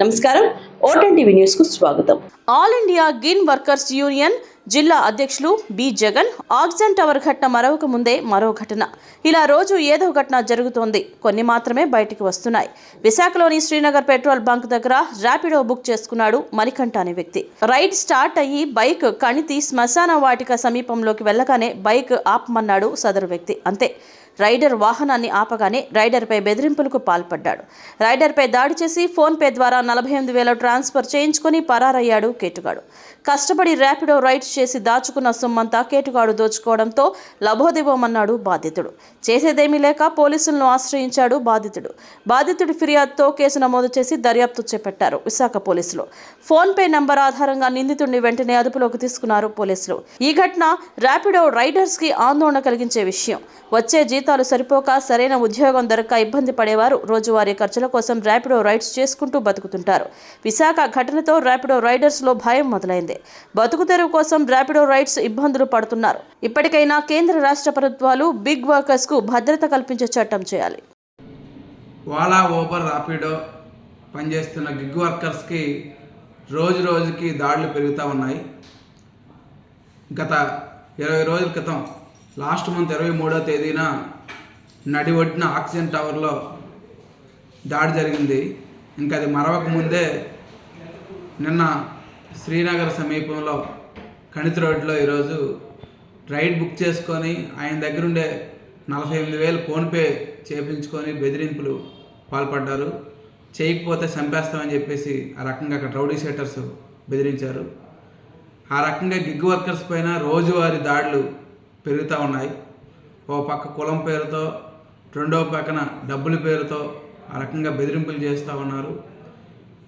నమస్కారం. Vote on TV న్యూస్కు స్వాగతం. ఆల్ ఇండియా గిన్ వర్కర్స్ యూనియన్ జిల్లా అధ్యక్షులు బి జగన్ ఆక్సిజన్ టవర్ ఘటన మరొక ముందే మరో ఘటన. ఇలా రోజు ఏదో ఘటన జరుగుతోంది. కొన్ని మాత్రమే బయటికి వస్తున్నాయి. విశాఖలోని శ్రీనగర్ పెట్రోల్ బంక్ దగ్గర ర్యాపిడో బుక్ చేసుకున్నాడు మణికంఠ అనే వ్యక్తి. రైడ్ స్టార్ట్ అయ్యి బైక్ కణితి శ్మశాన వాటిక సమీపంలోకి వెళ్ళగానే బైక్ ఆపమన్నాడు సదరు వ్యక్తి. అంతే. రైడర్ వాహనాన్ని ఆపగానే రైడర్పై బెదిరింపులకు పాల్పడ్డాడు. రైడర్పై దాడి చేసి ఫోన్పే ద్వారా నలభై ఎనిమిది వేల ట్రాన్స్ఫర్ చేయించుకుని పరారయ్యాడు కేటుగాడు. కష్టపడి ర్యాపిడో రైడ్స్ చేసి దాచుకున్న సొమ్మంతా కేటుగాడు దోచుకోవడంతో లభోదిబోమన్నాడు బాధితుడు. చేసేదేమీ లేక పోలీసులను ఆశ్రయించాడు బాధితుడు. బాధితుడి ఫిర్యాదుతో కేసు నమోదు చేసి దర్యాప్తు చేపట్టారు విశాఖ పోలీసులు. ఫోన్పే నంబర్ ఆధారంగా నిందితుడిని వెంటనే అదుపులోకి తీసుకున్నారు పోలీసులు. ఈ ఘటన ర్యాపిడో రైడర్స్కి ఆందోళన కలిగించే విషయం. వచ్చే జీతాలు సరిపోక సరైన ఉద్యోగం దొరక్క ఇబ్బంది పడేవారు. రోజువారీ ఖర్చుల కోసం ర్యాపిడో రైడ్స్ చేసుకుంటూ బతుకుతుంటారు. విశాఖ ఘటనతో ర్యాపిడో రైడర్స్లో భయం మొదలైంది. బతుకు తెరువు కోసం ర్యాపిడో రైడ్స్ ఇబ్బందులు పడుతున్నారు. ఇప్పటికైనా కేంద్ర రాష్ట్ర ప్రభుత్వాలు బిగ్ వర్కర్స్కు భద్రత కల్పించే చట్టం చేయాలి. రాపిడో పనిచేస్తున్న గిగ్ వర్కర్స్కి రోజు రోజుకి దాడులు పెరుగుతూ ఉన్నాయి. గత ఇరవై రోజుల క్రితం లాస్ట్ మంత్ ఇరవై మూడో తేదీన నడి ఆక్సిజన్ టవర్లో దాడి జరిగింది. ఇంకా అది మరవక ముందే నిన్న శ్రీనగర్ సమీపంలో కణితి రోడ్లో ఈరోజు రైడ్ బుక్ చేసుకొని ఆయన దగ్గర ఉండే నలభై ఎనిమిది వేలు ఫోన్పే చేపించుకొని బెదిరింపులు పాల్పడ్డారు. చేయకపోతే చంపేస్తామని చెప్పేసి ఆ రకంగా అక్కడ రౌడీ షీటర్స్ బెదిరించారు. ఆ రకంగా గిగ్ వర్కర్స్ పైన రోజువారీ దాడులు పెరుగుతూ ఉన్నాయి. ఓ పక్క కులం పేరుతో రెండో పక్కన డబ్బుల పేరుతో ఆ రకంగా బెదిరింపులు చేస్తూ ఉన్నారు.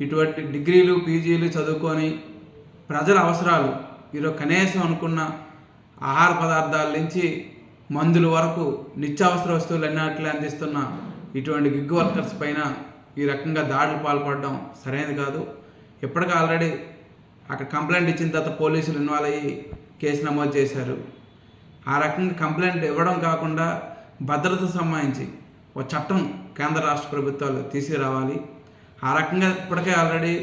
ఇటువంటి డిగ్రీలు పీజీలు చదువుకొని ప్రజల అవసరాలు ఈరోజు కనీసం అనుకున్న ఆహార పదార్థాల నుంచి మందుల వరకు నిత్యావసర వస్తువులు అన్నిటిని అందిస్తున్న ఇటువంటి గిగ్ వర్కర్స్ పైన ఈ రకంగా దాడులు పాల్పడడం సరైనది కాదు. ఇప్పటికీ ఆల్రెడీ అక్కడ కంప్లైంట్ ఇచ్చిన తర్వాత పోలీసులు ఇన్వాల్వ్ అయ్యి కేసు నమోదు చేశారు. ఆ రకంగా కంప్లైంట్ ఇవ్వడం కాకుండా భద్రత సంబంధించి ఒక చట్టం కేంద్ర రాష్ట్ర ప్రభుత్వాలు తీసుకురావాలి. ఆ రకంగా ఇప్పటికే ఆల్రెడీ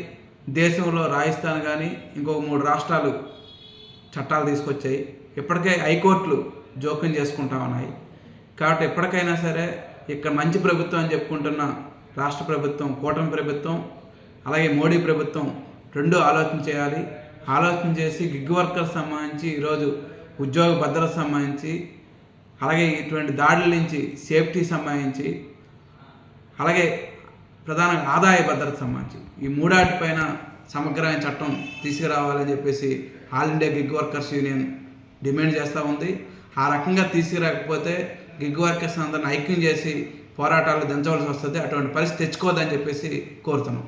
దేశంలో రాజస్థాన్ కానీ ఇంకొక మూడు రాష్ట్రాలు చట్టాలు తీసుకొచ్చాయి. ఇప్పటికే హైకోర్టులు జోక్యం చేసుకుంటా ఉన్నాయి. కాబట్టి ఎప్పటికైనా సరే ఇక్కడ మంచి ప్రభుత్వం అని చెప్పుకుంటున్న రాష్ట్ర ప్రభుత్వం కూటమి ప్రభుత్వం అలాగే మోడీ ప్రభుత్వం రెండు ఆలోచన చేయాలి. ఆలోచన చేసి గిగ్ వర్కర్స్ సంబంధించి ఈరోజు ఉద్యోగ భద్రత సంబంధించి అలాగే ఇటువంటి దాడుల నుంచి సేఫ్టీ సంబంధించి అలాగే ప్రధానంగా ఆదాయ భద్రత సంబంధించి. ఈ మూడాటిపైన సమగ్రమైన చట్టం తీసుకురావాలని చెప్పేసి all India gig workers union demand చేస్తూ ఉంది. ఆ రకంగా తీసుకురాకపోతే గిగ్ వర్కర్స్ అందరిని ఐక్యం చేసి పోరాటాలు దించవలసి వస్తుంది. అటువంటి పరిస్థితి తెచ్చుకోవద్దని చెప్పేసి కోరుతున్నాం.